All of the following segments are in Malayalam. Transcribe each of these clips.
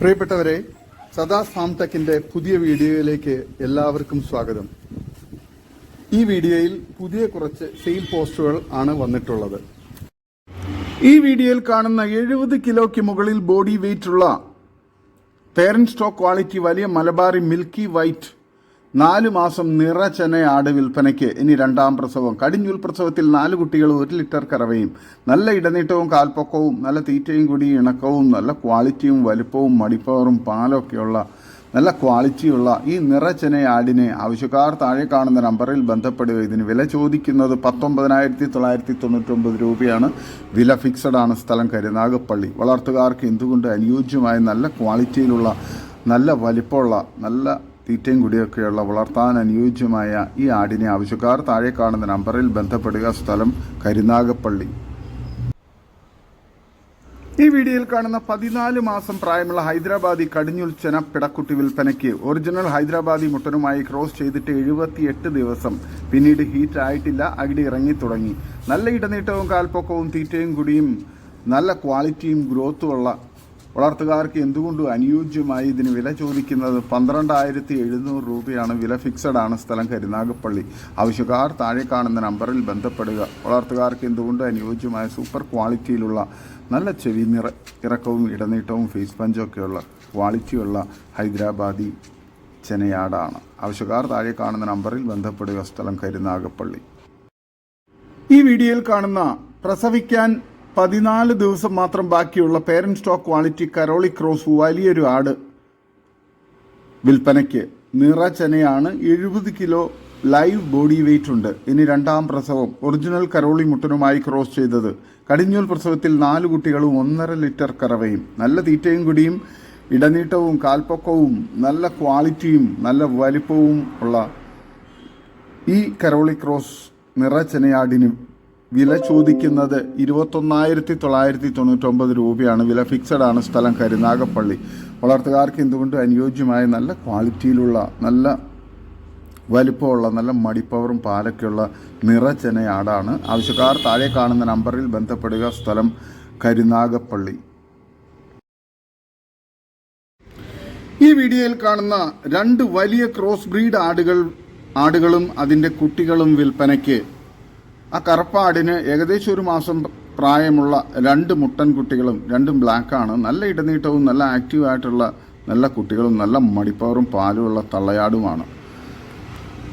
പ്രിയപ്പെട്ടവരെ സദാ സാംടെക്കിന്റെ പുതിയ വീഡിയോയിലേക്ക് എല്ലാവർക്കും സ്വാഗതം. ഈ വീഡിയോയിൽ പുതിയ കുറച്ച് സെയിൽ പോസ്റ്റുകൾ ആണ് വന്നിട്ടുള്ളത്. ഈ വീഡിയോയിൽ കാണുന്ന എഴുപത് കിലോയ്ക്ക് മുകളിൽ ബോഡി വെയിറ്റ് ഉള്ള പേരന്റ് സ്റ്റോക്ക് ക്വാളിറ്റി വലിയ മലബാറി മിൽക്കി വൈറ്റ് നാല് മാസം നിറച്ചെന ആട് വിൽപ്പനയ്ക്ക് ഇനി രണ്ടാം പ്രസവം. കടിഞ്ഞൂൽ പ്രസവത്തിൽ നാല് കുട്ടികൾ ഒരു ലിറ്റർ കറവയും നല്ല ഇടനീട്ടവും കാൽപ്പൊക്കവും നല്ല തീറ്റയും കൂടി ഇണക്കവും നല്ല ക്വാളിറ്റിയും വലുപ്പവും മടിപ്പവറും പാലൊക്കെയുള്ള നല്ല ക്വാളിറ്റിയുള്ള ഈ നിറച്ചെന ആടിനെ ആവശ്യക്കാർ താഴെ കാണുന്ന നമ്പറിൽ ബന്ധപ്പെടുക. ഇതിന് വില ചോദിക്കുന്നത് പത്തൊമ്പതിനായിരത്തി തൊള്ളായിരത്തി തൊണ്ണൂറ്റൊമ്പത് രൂപയാണ്. വില ഫിക്സഡ് ആണ് സ്ഥലം കരുനാഗപ്പള്ളി. വളർത്തുകാർക്ക് എന്തുകൊണ്ട് അനുയോജ്യമായ നല്ല ക്വാളിറ്റിയിലുള്ള നല്ല വലിപ്പമുള്ള നല്ല തീറ്റയും കുടിയൊക്കെയുള്ള വളർത്താൻ അനുയോജ്യമായ ഈ ആടിനെ ആവശ്യക്കാർ താഴെ കാണുന്ന നമ്പറിൽ ബന്ധപ്പെടുക സ്ഥലം കരുനാഗപ്പള്ളി. ഈ വീഡിയോയിൽ കാണുന്ന പതിനാല് മാസം പ്രായമുള്ള ഹൈദരാബാദി കടിഞ്ഞുൽച്ചന പിടക്കുട്ടി വിൽപ്പനയ്ക്ക് ഒറിജിനൽ ഹൈദരാബാദി മുട്ടനുമായി ക്രോസ് ചെയ്തിട്ട് എഴുപത്തിയെട്ട് ദിവസം. പിന്നീട് ഹീറ്റ് ആയിട്ടില്ല അകിടി ഇറങ്ങി തുടങ്ങി. നല്ല ഇടനീട്ടവും കാൽപ്പൊക്കവും തീറ്റയും കുടിയും നല്ല ക്വാളിറ്റിയും ഗ്രോത്തുമുള്ള വളർത്തുകാർക്ക് എന്തുകൊണ്ടും അനുയോജ്യമായി ഇതിന് വില ചോദിക്കുന്നത്? പന്ത്രണ്ടായിരത്തി എഴുന്നൂറ് രൂപയാണ് വില ഫിക്സഡ് ആണ് സ്ഥലം കരുനാഗപ്പള്ളി ആവശ്യക്കാർ താഴെ കാണുന്ന നമ്പറിൽ ബന്ധപ്പെടുക. വളർത്തുകാർക്ക് എന്തുകൊണ്ടും അനുയോജ്യമായ സൂപ്പർ ക്വാളിറ്റിയിലുള്ള നല്ല ചെവി നിറ ഇറക്കവും ഇടനീട്ടവും ഫേസ് പഞ്ചൊക്കെയുള്ള ക്വാളിറ്റിയുള്ള ഹൈദരാബാദി ചെനയാടാണ്. ആവശ്യക്കാർ താഴെ കാണുന്ന നമ്പറിൽ ബന്ധപ്പെടുക. സ്ഥലം കരുനാഗപ്പള്ളി ഈ വീഡിയോയിൽ കാണുന്ന പ്രസവിക്കാൻ പതിനാല് ദിവസം മാത്രം ബാക്കിയുള്ള പേരൻ സ്റ്റോക്ക് ക്വാളിറ്റി കരോളി ക്രോസ് വലിയൊരു ആട് വിൽപ്പനയ്ക്ക്. നിറച്ചനയാണ് എഴുപത് കിലോ ലൈവ് ബോഡി വെയിറ്റ് ഉണ്ട്. ഇനി രണ്ടാം പ്രസവം ഒറിജിനൽ കരോളി മുട്ടനുമായി ക്രോസ് ചെയ്തത്. കടിഞ്ഞൂൽ പ്രസവത്തിൽ നാല് കുട്ടികളും ഒന്നര ലിറ്റർ കറവയും. നല്ല തീറ്റയും കുടിയും ഇടനീട്ടവും കാൽപ്പൊക്കവും നല്ല ക്വാളിറ്റിയും നല്ല വലിപ്പവും ഉള്ള ഈ കരോളി ക്രോസ് നിറച്ചെനയാടിന് വില ചോദിക്കുന്നത് ഇരുപത്തൊന്നായിരത്തി തൊള്ളായിരത്തി തൊണ്ണൂറ്റൊമ്പത് രൂപയാണ്. വില ഫിക്സഡ് ആണ് സ്ഥലം കരുനാഗപ്പള്ളി വളർത്തുകാർക്ക് എന്തുകൊണ്ട് അനുയോജ്യമായ നല്ല ക്വാളിറ്റിയിലുള്ള നല്ല വലിപ്പമുള്ള നല്ല മടിപ്പവറും പാലൊക്കെയുള്ള നിറച്ചെനയാടാണ് ആവശ്യക്കാർ താഴെ കാണുന്ന നമ്പറിൽ ബന്ധപ്പെടുക. സ്ഥലം കരുനാഗപ്പള്ളി ഈ വീഡിയോയിൽ കാണുന്ന രണ്ട് വലിയ ക്രോസ് ബ്രീഡ് ആടുകൾ ആടുകളും അതിന്റെ കുട്ടികളും വിൽപ്പനയ്ക്ക് ആ കറുപ്പാടിന് ഏകദേശം ഒരു മാസം പ്രായമുള്ള രണ്ട് മുട്ടൻ കുട്ടികളും രണ്ടും ബ്ലാക്കാണ്. നല്ല ഇടനീട്ടവും നല്ല ആക്റ്റീവായിട്ടുള്ള നല്ല കുട്ടികളും നല്ല മടിപ്പവറും പാലുമുള്ള തള്ളയാടുമാണ്.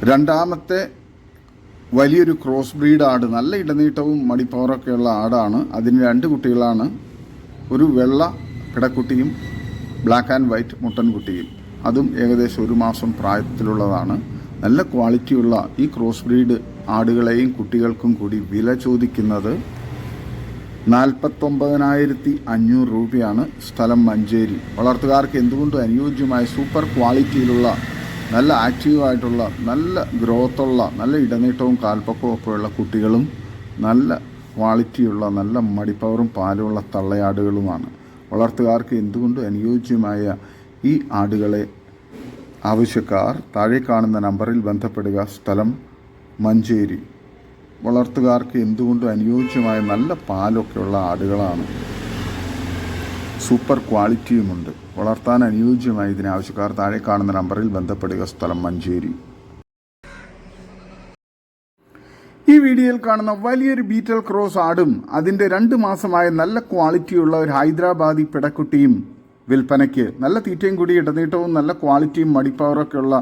രണ്ടാമത്തെ വലിയൊരു ക്രോസ് ബ്രീഡ് ആട് നല്ല ഇടനീട്ടവും മടിപ്പവറൊക്കെയുള്ള ആടാണ്. അതിന് രണ്ട് കുട്ടികളാണ്. ഒരു വെള്ള പിടക്കുട്ടിയും ബ്ലാക്ക് ആൻഡ് വൈറ്റ് മുട്ടൻകുട്ടിയും. അതും ഏകദേശം ഒരു മാസം പ്രായത്തിലുള്ളതാണ്. നല്ല ക്വാളിറ്റിയുള്ള ഈ ക്രോസ് ബ്രീഡ് ആടുകളെയും കുട്ടികൾക്കും കൂടി വില ചോദിക്കുന്നത് നാൽപ്പത്തൊമ്പതിനായിരത്തി അഞ്ഞൂറ് രൂപയാണ് സ്ഥലം മഞ്ചേരി. വളർത്തുകാർക്ക് എന്തുകൊണ്ടും അനുയോജ്യമായ സൂപ്പർ ക്വാളിറ്റിയിലുള്ള നല്ല ആക്റ്റീവായിട്ടുള്ള നല്ല ഗ്രോത്തുള്ള നല്ല ഇടനീട്ടവും കാൽപ്പക്കവും ഒക്കെയുള്ള കുട്ടികളും നല്ല ക്വാളിറ്റിയുള്ള നല്ല മടിപ്പവറും പാലുമുള്ള തള്ളയാടുകളുമാണ്. വളർത്തുകാർക്ക് എന്തുകൊണ്ടും അനുയോജ്യമായ ഈ ആടുകളെ ആവശ്യക്കാർ താഴെ കാണുന്ന നമ്പറിൽ ബന്ധപ്പെടുക. സ്ഥലം മഞ്ചേരി. വളർത്തുകാർക്ക് എന്തുകൊണ്ടും അനുയോജ്യമായ നല്ല പാലൊക്കെയുള്ള ആടുകളാണ്. സൂപ്പർ ക്വാളിറ്റിയുമുണ്ട് വളർത്താൻ അനുയോജ്യമായ ഇതിന് ആവശ്യക്കാർ താഴെ കാണുന്ന നമ്പറിൽ ബന്ധപ്പെടുക. സ്ഥലം മഞ്ചേരി. ഈ വീഡിയോയിൽ കാണുന്ന വലിയൊരു ബീറ്റൽ ക്രോസ് ആടും അതിന്റെ രണ്ട് മാസമായ നല്ല ക്വാളിറ്റിയുള്ള ഒരു ഹൈദരാബാദി പിടക്കുട്ടിയും വിൽപ്പനയ്ക്ക് നല്ല തീറ്റയും കൂടി ഇടനീട്ടവും നല്ല ക്വാളിറ്റിയും മടിപ്പവറൊക്കെ ഉള്ള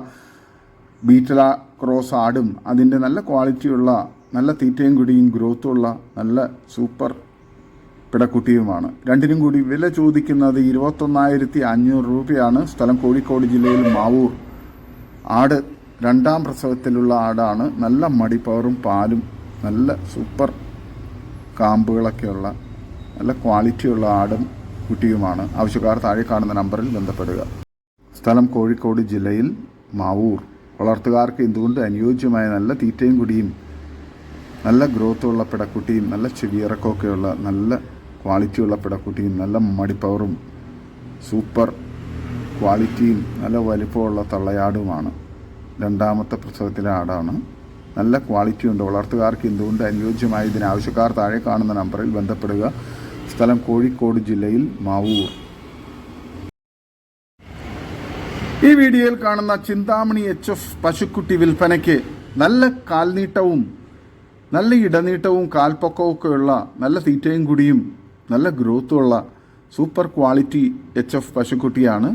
ബീറ്റല ക്രോസ് ആടും അതിന്റെ നല്ല ക്വാളിറ്റിയുള്ള നല്ല തീറ്റയും കൂടിയും ഗ്രോത്തുള്ള നല്ല സൂപ്പർ പിടക്കുട്ടിയുമാണ്. രണ്ടിനും കൂടി വില ചോദിക്കുന്നത് ഇരുപത്തൊന്നായിരത്തി അഞ്ഞൂറ് രൂപയാണ്. സ്ഥലം കോഴിക്കോട് ജില്ലയിൽ മാവൂർ. ആട് രണ്ടാം പ്രസവത്തിലുള്ള ആടാണ്. നല്ല മടിപ്പവറും പാലും നല്ല സൂപ്പർ കാമ്പുകളൊക്കെയുള്ള നല്ല ക്വാളിറ്റിയുള്ള ആടും കുട്ടിയുമാണ്. ആവശ്യക്കാർ താഴെ കാണുന്ന നമ്പറിൽ ബന്ധപ്പെടുക. സ്ഥലം കോഴിക്കോട് ജില്ലയിൽ മാവൂർ. വളർത്തുകാർക്ക് എന്തുകൊണ്ട് അനുയോജ്യമായ നല്ല തീറ്റയും കുടിയും നല്ല ഗ്രോത്തുള്ള പിടക്കുട്ടിയും നല്ല ചെവിയിറക്കമൊക്കെയുള്ള നല്ല ക്വാളിറ്റിയുള്ള പിടക്കുട്ടിയും നല്ല മടിപ്പവറും സൂപ്പർ ക്വാളിറ്റിയും നല്ല വലിപ്പമുള്ള തള്ളയാടുമാണ്. രണ്ടാമത്തെ പ്രസവത്തിലെ ആടാണ്. നല്ല ക്വാളിറ്റിയുണ്ട് വളർത്തുകാർക്ക് എന്തുകൊണ്ട് അനുയോജ്യമായ ഇതിന് ആവശ്യക്കാർ താഴെ കാണുന്ന നമ്പറിൽ ബന്ധപ്പെടുക. സ്ഥലം കോഴിക്കോട് ജില്ലയിൽ മാവൂർ. ഈ വീഡിയോയിൽ കാണുന്ന ചിന്താമണി എച്ച് എഫ് പശുക്കുട്ടി വിൽപ്പനയ്ക്ക് നല്ല കാൽനീട്ടവും നല്ല ഇടനീട്ടവും കാൽപ്പൊക്കവും ഒക്കെയുള്ള നല്ല തീറ്റയും കൂടിയും നല്ല ഗ്രോത്തും ഉള്ള സൂപ്പർ ക്വാളിറ്റി എച്ച് എഫ് പശുക്കുട്ടിയാണ്.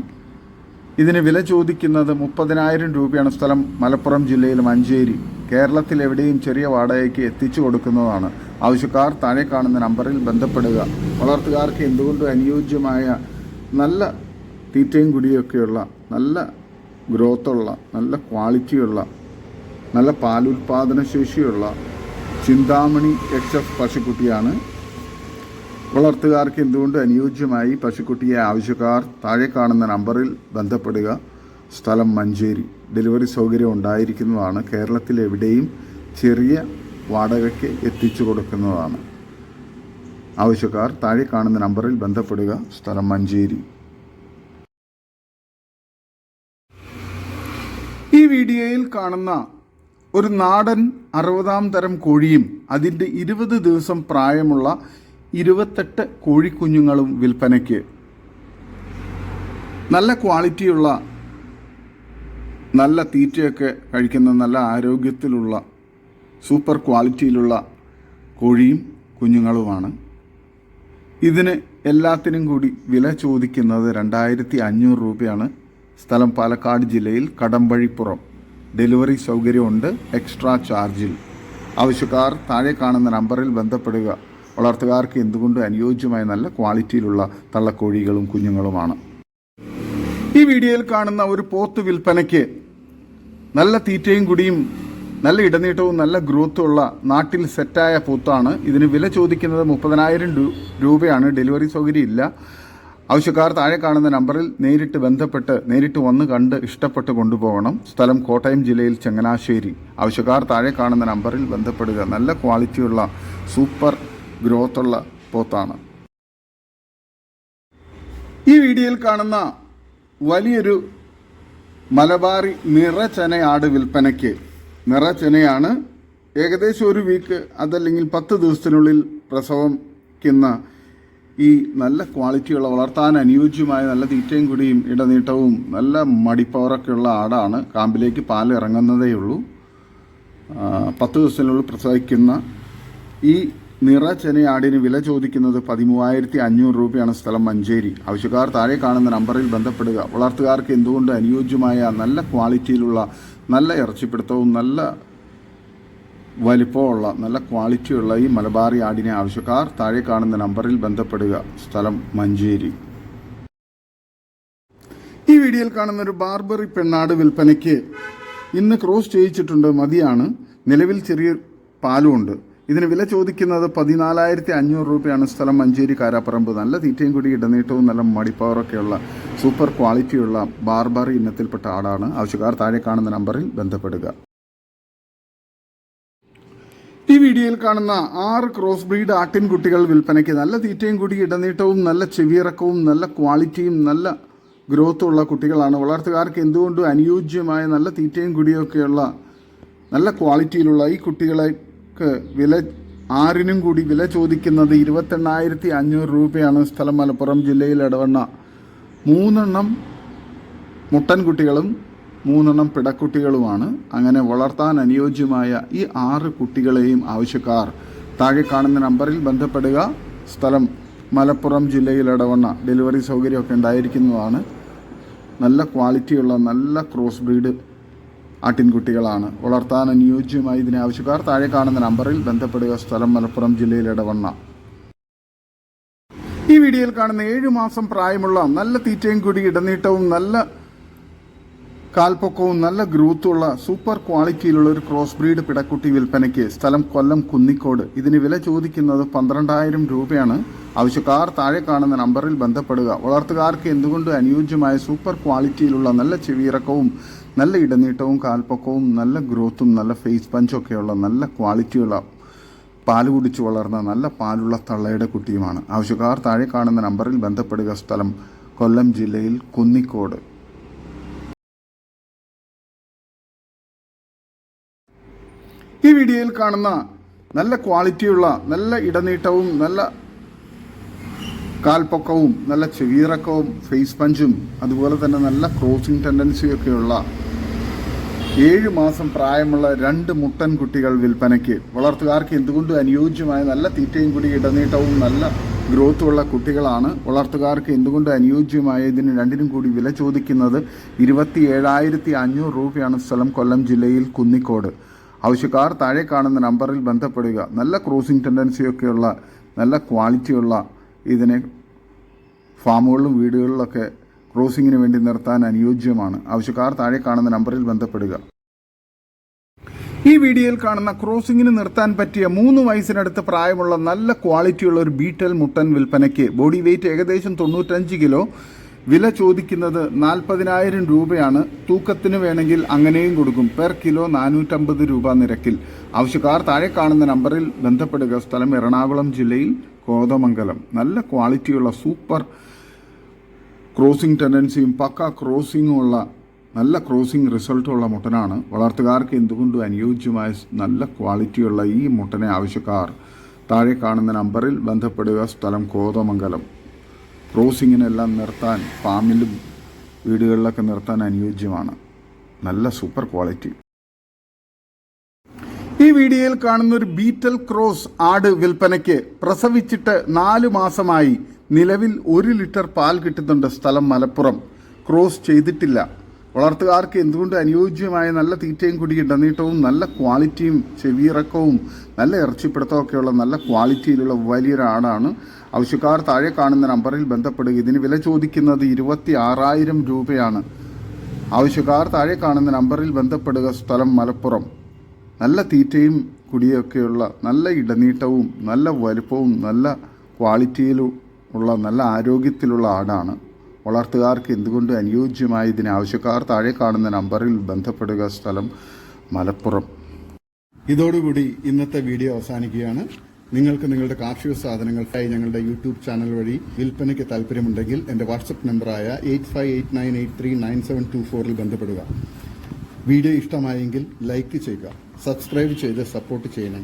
ഇതിന് വില ചോദിക്കുന്നത് മുപ്പതിനായിരം രൂപയാണ്. സ്ഥലം മലപ്പുറം ജില്ലയിൽ മഞ്ചേരി കേരളത്തിൽ എവിടെയും ചെറിയ വാടകയ്ക്ക് എത്തിച്ചു കൊടുക്കുന്നതാണ്. ആവശ്യക്കാർ താഴെ കാണുന്ന നമ്പറിൽ ബന്ധപ്പെടുക. വളർത്തുകാർക്ക് എന്തുകൊണ്ടും അനുയോജ്യമായ നല്ല തീറ്റയും കുടിയൊക്കെയുള്ള നല്ല ഗ്രോത്തുള്ള നല്ല ക്വാളിറ്റിയുള്ള നല്ല പാലുൽപാദന ശേഷിയുള്ള ചിന്താമണി എച്ച് എഫ് പശുക്കുട്ടിയാണ്. വളർത്തുകാർക്ക് എന്തുകൊണ്ട് അനുയോജ്യമായി പശുക്കുട്ടിയെ ആവശ്യക്കാർ താഴെ കാണുന്ന നമ്പറിൽ ബന്ധപ്പെടുക. സ്ഥലം മഞ്ചേരി. ഡെലിവറി സൗകര്യം ഉണ്ടായിരിക്കുന്നതാണ്. കേരളത്തിൽ എവിടെയും ചെറിയ വാടകയ്ക്ക് എത്തിച്ചു കൊടുക്കുന്നതാണ്. ആവശ്യക്കാർ താഴെ കാണുന്ന നമ്പറിൽ ബന്ധപ്പെടുക. സ്ഥലം മഞ്ചേരി. ഈ വീഡിയോയിൽ കാണുന്ന ഒരു നാടൻ അറുപതാം തരം കോഴിയും അതിന്റെ ഇരുപത് ദിവസം പ്രായമുള്ള ഇരുപത്തെട്ട് കോഴിക്കുഞ്ഞുങ്ങളും വിൽപ്പനയ്ക്ക്. നല്ല ക്വാളിറ്റിയുള്ള നല്ല തീറ്റയൊക്കെ കഴിക്കുന്ന നല്ല ആരോഗ്യത്തിലുള്ള സൂപ്പർ ക്വാളിറ്റിയിലുള്ള കോഴിയും കുഞ്ഞുങ്ങളുമാണ്. ഇതിന് എല്ലാത്തിനും കൂടി വില ചോദിക്കുന്നത് രണ്ടായിരത്തി അഞ്ഞൂറ് രൂപയാണ്. സ്ഥലം പാലക്കാട് ജില്ലയിൽ കടമ്പഴിപ്പുറം. ഡെലിവറി സൗകര്യമുണ്ട് എക്സ്ട്രാ ചാർജിൽ. ആവശ്യക്കാർ താഴെ കാണുന്ന നമ്പറിൽ ബന്ധപ്പെടുക. വളർത്തുകാർക്ക് എന്തുകൊണ്ട് അനുയോജ്യമായ നല്ല ക്വാളിറ്റിയിലുള്ള തള്ളക്കോഴികളും കുഞ്ഞുങ്ങളുമാണ്. ഈ വീഡിയോയിൽ കാണുന്ന ഒരു പോത്ത് വിൽപ്പനയ്ക്ക് നല്ല തീറ്റയും കുടിയും നല്ല ഇടനീട്ടവും നല്ല ഗ്രോത്തും ഉള്ള നാട്ടിൽ സെറ്റായ പൂത്താണ്. ഇതിന് വില ചോദിക്കുന്നത് മുപ്പതിനായിരം രൂപയാണ്. ഡെലിവറി സൗകര്യം ഇല്ല ആവശ്യക്കാർ താഴെ കാണുന്ന നമ്പറിൽ നേരിട്ട് ബന്ധപ്പെട്ട് നേരിട്ട് വന്ന് കണ്ട് ഇഷ്ടപ്പെട്ട് കൊണ്ടുപോകണം. സ്ഥലം കോട്ടയം ജില്ലയിൽ ചങ്ങനാശ്ശേരി. ആവശ്യക്കാർ താഴെ കാണുന്ന നമ്പറിൽ ബന്ധപ്പെടുക. നല്ല ക്വാളിറ്റിയുള്ള സൂപ്പർ ഗ്രോത്തുള്ള പോത്താണ്. ഈ വീഡിയോയിൽ കാണുന്ന വലിയൊരു മലബാറി നിറചനയാട് വിൽപ്പനയ്ക്ക്. നിറചനയാണ് ഏകദേശം ഒരു വീക്ക് അതല്ലെങ്കിൽ പത്ത് ദിവസത്തിനുള്ളിൽ പ്രസവിക്കുന്ന ഈ നല്ല ക്വാളിറ്റിയുള്ള വളർത്താൻ അനുയോജ്യമായ നല്ല തീറ്റയും കുടിയും ഇടനീട്ടവും നല്ല മടിപ്പവറൊക്കെയുള്ള ആടാണ് കാമ്പിലേക്ക് പാൽ ഇറങ്ങുന്നതേ ഉള്ളൂ പത്ത് ദിവസത്തിനുള്ളിൽ പ്രസവിക്കുന്ന ഈ നിറ ചെനയാടിന് വില ചോദിക്കുന്നത് പതിമൂവായിരത്തി അഞ്ഞൂറ് രൂപയാണ് സ്ഥലം മഞ്ചേരി. ആവശ്യക്കാർ താഴെ കാണുന്ന നമ്പറിൽ ബന്ധപ്പെടുക. വളർത്തുകാർക്ക് എന്തുകൊണ്ട് അനുയോജ്യമായ നല്ല ക്വാളിറ്റിയിലുള്ള നല്ല ഇറച്ചിപ്പിടുത്തവും നല്ല വലിപ്പമുള്ള നല്ല ക്വാളിറ്റിയുള്ള ഈ മലബാറി ആടിനെ ആവശ്യക്കാർ താഴെ കാണുന്ന നമ്പറിൽ ബന്ധപ്പെടുക. സ്ഥലം മഞ്ചേരി. ഈ വീഡിയോയിൽ കാണുന്ന ഒരു ബാർബറി പെണ്ണാട് വിൽപ്പനയ്ക്ക് ഇന്ന് ക്രോസ് ചെയ്യിച്ചിട്ടുണ്ട് മതിയാണ്. നിലവിൽ ചെറിയ പാലുമുണ്ട്. ഇതിന് വില ചോദിക്കുന്നത് പതിനാലായിരത്തി അഞ്ഞൂറ് രൂപയാണ് സ്ഥലം മഞ്ചേരി കാരാപ്പറമ്പ്. നല്ല തീറ്റയും കൂടി ഇടനീട്ടവും നല്ല മടിപ്പവറൊക്കെയുള്ള സൂപ്പർ ക്വാളിറ്റിയുള്ള ബാർബറി ഇനത്തിൽപ്പെട്ട ആടാണ്. ആവശ്യക്കാർ താഴെ കാണുന്ന നമ്പറിൽ ബന്ധപ്പെടുക. ഈ വീഡിയോയിൽ കാണുന്ന ആറ് ക്രോസ് ബ്രീഡ് ആട്ടിൻകുട്ടികൾ വിൽപ്പനയ്ക്ക് നല്ല തീറ്റയും കൂടി ഇടനീട്ടവും നല്ല ചെവിയിറക്കവും നല്ല ക്വാളിറ്റിയും നല്ല ഗ്രോത്തും ഉള്ള കുട്ടികളാണ്. വളർത്തുകാർക്ക് എന്തുകൊണ്ടും അനുയോജ്യമായ നല്ല തീറ്റയും കുടിയൊക്കെയുള്ള നല്ല ക്വാളിറ്റിയിലുള്ള ഈ കുട്ടികളെക്ക് വില ആറിനും കൂടി വില ചോദിക്കുന്നത് ഇരുപത്തെണ്ണായിരത്തി അഞ്ഞൂറ് രൂപയാണ് സ്ഥലം മലപ്പുറം ജില്ലയിൽ ഇടവണ്ണ മൂന്നെണ്ണം മുട്ടൻകുട്ടികളും മൂന്നെണ്ണം പിടക്കുട്ടികളുമാണ്. അങ്ങനെ വളർത്താൻ അനുയോജ്യമായ ഈ ആറ് കുട്ടികളെയും ആവശ്യക്കാർ. താഴെ കാണുന്ന നമ്പറിൽ ബന്ധപ്പെടുക. സ്ഥലം മലപ്പുറം ജില്ലയിൽ ഇടവണ്ണ ഡെലിവറി സൗകര്യമൊക്കെ ഉണ്ടായിരിക്കുന്നതാണ്. നല്ല ക്വാളിറ്റിയുള്ള നല്ല ക്രോസ് ബ്രീഡ് ആട്ടിൻകുട്ടികളാണ്. വളർത്താൻ അനുയോജ്യമായി ഇതിനാവശ്യക്കാർ താഴെ കാണുന്ന നമ്പറിൽ ബന്ധപ്പെടുക. സ്ഥലം മലപ്പുറം ജില്ലയിൽ ഇടവണ്ണ. ഈ വീഡിയോയിൽ കാണുന്ന ഏഴു മാസം പ്രായമുള്ള നല്ല തീറ്റയും കൂടി ഇടനീട്ടവും നല്ല കാൽപ്പൊക്കവും നല്ല ഗ്രൂത്തുള്ള സൂപ്പർ ക്വാളിറ്റിയിലുള്ള ഒരു ക്രോസ് ബ്രീഡ് പിടക്കുട്ടി വിൽപ്പനയ്ക്ക് സ്ഥലം കൊല്ലം കുന്നിക്കോട്. ഇതിന് വില ചോദിക്കുന്നത് പന്ത്രണ്ടായിരം രൂപയാണ്. ആവശ്യക്കാർ താഴെ കാണുന്ന നമ്പറിൽ ബന്ധപ്പെടുക. വളർത്തുകാർക്ക് എന്തുകൊണ്ട് അനുയോജ്യമായ സൂപ്പർ ക്വാളിറ്റിയിലുള്ള നല്ല ചെവിയിറക്കവും നല്ല ഇടനീട്ടവും കാൽപ്പൊക്കവും നല്ല ഗ്രോത്തും നല്ല ഫേസ് പഞ്ചൊക്കെയുള്ള നല്ല ക്വാളിറ്റിയുള്ള പാൽ കുടിച്ചു വളർന്ന നല്ല പാലുള്ള തള്ളയുടെ കുട്ടിയുമാണ്. ആവശ്യക്കാർ താഴെ കാണുന്ന നമ്പറിൽ ബന്ധപ്പെടുക. സ്ഥലം കൊല്ലം ജില്ലയിൽ കുന്നിക്കോട്. ഈ വീഡിയോയിൽ കാണുന്ന നല്ല ക്വാളിറ്റിയുള്ള നല്ല ഇടനീട്ടവും നല്ല കാൽപ്പൊക്കവും നല്ല ചെവിയിറക്കവും ഫേസ് പഞ്ചും അതുപോലെ തന്നെ നല്ല ക്രോസിംഗ് ടെൻഡൻസിയൊക്കെയുള്ള ഏഴ് മാസം പ്രായമുള്ള രണ്ട് മുട്ടൻ കുട്ടികൾ വിൽപ്പനയ്ക്ക്. വളർത്തുകാർക്ക് എന്തുകൊണ്ടും അനുയോജ്യമായ നല്ല തീറ്റയും കൂടി ഇടനീട്ടവും നല്ല ഗ്രോത്തുള്ള കുട്ടികളാണ്. വളർത്തുകാർക്ക് എന്തുകൊണ്ട് അനുയോജ്യമായ ഇതിന് രണ്ടിനും കൂടി വില ചോദിക്കുന്നത് ഇരുപത്തി ഏഴായിരത്തി അഞ്ഞൂറ് രൂപയാണ് സ്ഥലം കൊല്ലം ജില്ലയിൽ കുന്നിക്കോട്. ആവശ്യക്കാർ താഴെ കാണുന്ന നമ്പറിൽ ബന്ധപ്പെടുക. നല്ല ക്രോസിംഗ് ടെൻഡൻസിയൊക്കെയുള്ള നല്ല ക്വാളിറ്റിയുള്ള ഇതിനെ ഫാമുകളിലും വീടുകളിലൊക്കെ ക്രോസിങ്ങിന് വേണ്ടി നിർത്താൻ അനുയോജ്യമാണ്. ആവശ്യക്കാർ താഴെ കാണുന്ന നമ്പറിൽ ബന്ധപ്പെടുക. ഈ വീഡിയോയിൽ കാണുന്ന ക്രോസിങ്ങിന് നിർത്താൻ പറ്റിയ മൂന്ന് വയസ്സിനടുത്ത് പ്രായമുള്ള നല്ല ക്വാളിറ്റിയുള്ള ഒരു ബീറ്റൽ മുട്ടൻ വിൽപ്പനയ്ക്ക് ബോഡി വെയിറ്റ് ഏകദേശം തൊണ്ണൂറ്റഞ്ച് കിലോ വില ചോദിക്കുന്നത് നാൽപ്പതിനായിരം രൂപയാണ്. തൂക്കത്തിന് വേണമെങ്കിൽ അങ്ങനെയും കൊടുക്കും. പെർ കിലോ നാനൂറ്റമ്പത് രൂപ നിരക്കിൽ. ആവശ്യക്കാർ താഴെ കാണുന്ന നമ്പറിൽ ബന്ധപ്പെടുക. സ്ഥലം എറണാകുളം ജില്ലയിൽ കോതമംഗലം. നല്ല ക്വാളിറ്റിയുള്ള സൂപ്പർ ക്രോസിംഗ് ടെൻഡൻസിയും പക്ക ക്രോസിംഗും ഉള്ള നല്ല ക്രോസിംഗ് റിസൾട്ടുള്ള മുട്ടനാണ്. വളർത്തുകാർക്ക് എന്തുകൊണ്ടും അനുയോജ്യമായ നല്ല ക്വാളിറ്റിയുള്ള ഈ മുട്ടനെ ആവശ്യക്കാർ താഴെ കാണുന്ന നമ്പറിൽ ബന്ധപ്പെടുക. സ്ഥലം കോതമംഗലം. ക്രോസിങ്ങിനെല്ലാം നിർത്താൻ ഫാമിലും വീടുകളിലൊക്കെ നിർത്താൻ അനുയോജ്യമാണ്. നല്ല സൂപ്പർ ക്വാളിറ്റി. ഈ വീഡിയോയിൽ കാണുന്ന ഒരു ബീറ്റൽ ക്രോസ് ആട് വിൽപ്പനയ്ക്ക് പ്രസവിച്ചിട്ട് നാല് മാസമായി നിലവിൽ ഒരു ലിറ്റർ പാൽ കിട്ടുന്നുണ്ട് സ്ഥലം മലപ്പുറം. ക്രോസ് ചെയ്തിട്ടില്ല. വളർത്തുകാർക്ക് എന്തുകൊണ്ട് അനുയോജ്യമായ നല്ല തീറ്റയും കൂടി ഇടനീട്ടവും നല്ല ക്വാളിറ്റിയും ചെവിയിറക്കവും നല്ല ഇറച്ചിപ്പിടുത്തമൊക്കെയുള്ള നല്ല ക്വാളിറ്റിയിലുള്ള വലിയൊരു ആടാണ് ആവശ്യക്കാർ താഴെ കാണുന്ന നമ്പറിൽ ബന്ധപ്പെടുക. ഇതിന് വില ചോദിക്കുന്നത് ഇരുപത്തി ആറായിരം രൂപയാണ്. ആവശ്യക്കാർ താഴെ കാണുന്ന നമ്പറിൽ ബന്ധപ്പെടുക. സ്ഥലം മലപ്പുറം. നല്ല തീറ്റയും കുടിയൊക്കെയുള്ള നല്ല ഇടനീട്ടവും നല്ല വലുപ്പവും നല്ല ക്വാളിറ്റിയിലും ഉള്ള നല്ല ആരോഗ്യത്തിലുള്ള ആടാണ്. വളർത്തുകാർക്ക് എന്തുകൊണ്ട് അനുയോജ്യമായ ഇതിന് ആവശ്യക്കാർ താഴെ കാണുന്ന നമ്പറിൽ ബന്ധപ്പെടുക സ്ഥലം മലപ്പുറം. ഇതോടുകൂടി ഇന്നത്തെ വീഡിയോ അവസാനിക്കുകയാണ്. നിങ്ങൾക്ക് നിങ്ങളുടെ കാർഷിക സാധനങ്ങൾക്കായി ഞങ്ങളുടെ യൂട്യൂബ് ചാനൽ വഴി വിൽപ്പനയ്ക്ക് താല്പര്യമുണ്ടെങ്കിൽ എന്റെ വാട്സപ്പ് നമ്പറായ eight five eight nine eight three nine seven two ഫോറിൽ ബന്ധപ്പെടുക. വീഡിയോ ഇഷ്ടമായെങ്കിൽ ലൈക്ക് ചെയ്യുക സബ്സ്ക്രൈബ് ചെയ്ത് സപ്പോർട്ട് ചെയ്യണം.